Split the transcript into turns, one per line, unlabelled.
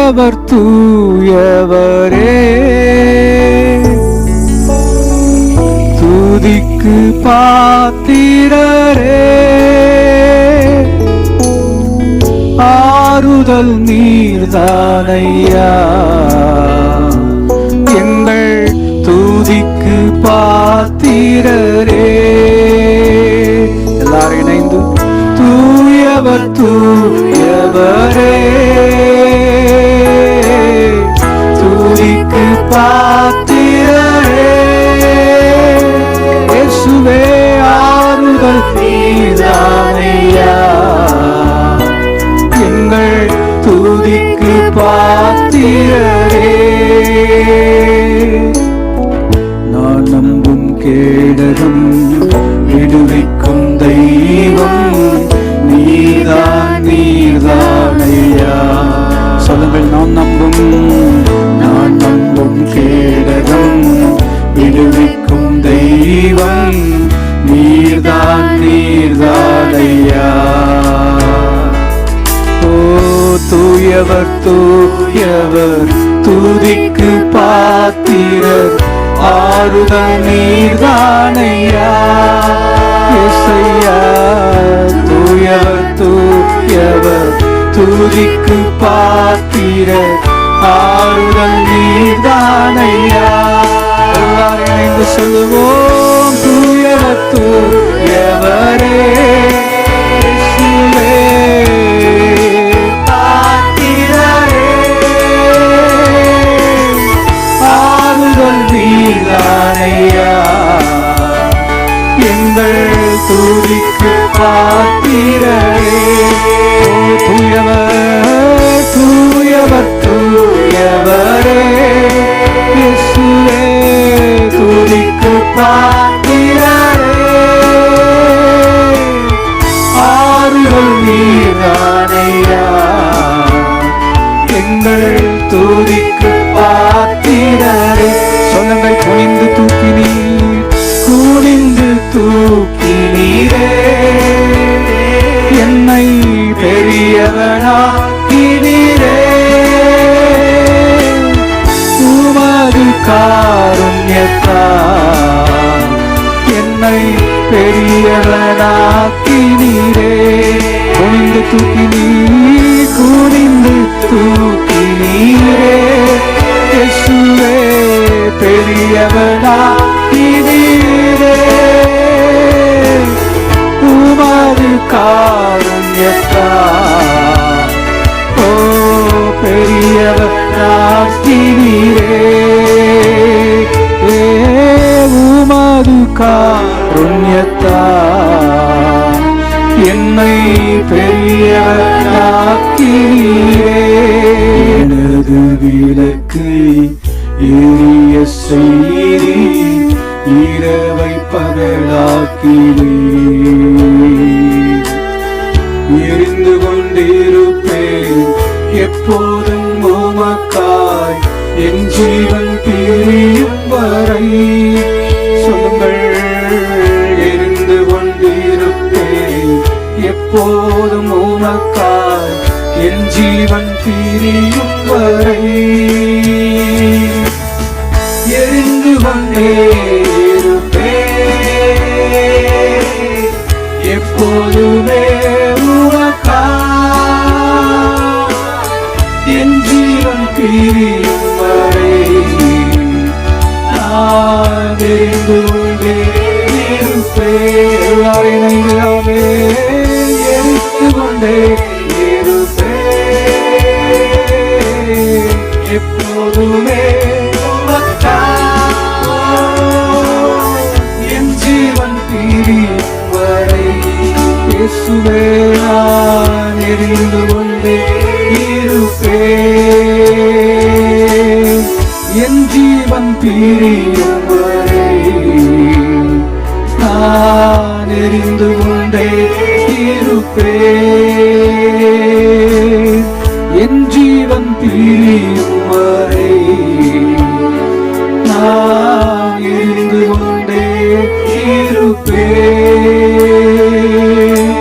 தூயவர் தூயவரே. துதிக்கு பாத்திரரே. ஆறுதல் நீர்தானையா. எங்கள் துதிக்கு பாத்திரரே. எல்லாரும் இணைந்து தூயவர் தூயவரே. பாத்திரரே இயேசுவே ஆறுதல் நீதானையா. எங்கள் துதிக்கு பாத்திரரே தூயவர் தூயவர் துதிக்கு பாத்திரர் ஆறுதல் நீர்தானையா பாத்திரரே பெரியவனாக்கி உமது காருண்யத்தால் என்னை பெரியவனாக்கினீரே. குனிந்து தூக்கி நீ குனிந்து தூக்கி நீரே. புண்ணியத்தா. என்னை பெரியவராக்கிறீரே எனது விளக்கு எரிய செய்தி இரவை பகலாக்கிறீர் எரிந்து கொண்டிருப்பேன் எப்போதும் உமக்காய். என் ஜீவன் பிரியும் வரை எப்போதும் உமக்காய். என் ஜீவன் பிரியும் வரை. எரிந்து வந்தே எப்போதுமே உமக்காய். என் ஜீவன் பிரியும் வரை. நான் எரிந்து கொண்டே இருப்பேன். எல்லாரும் இணைந்து நான் எரிந்து கொண்டே இருப்பேன்.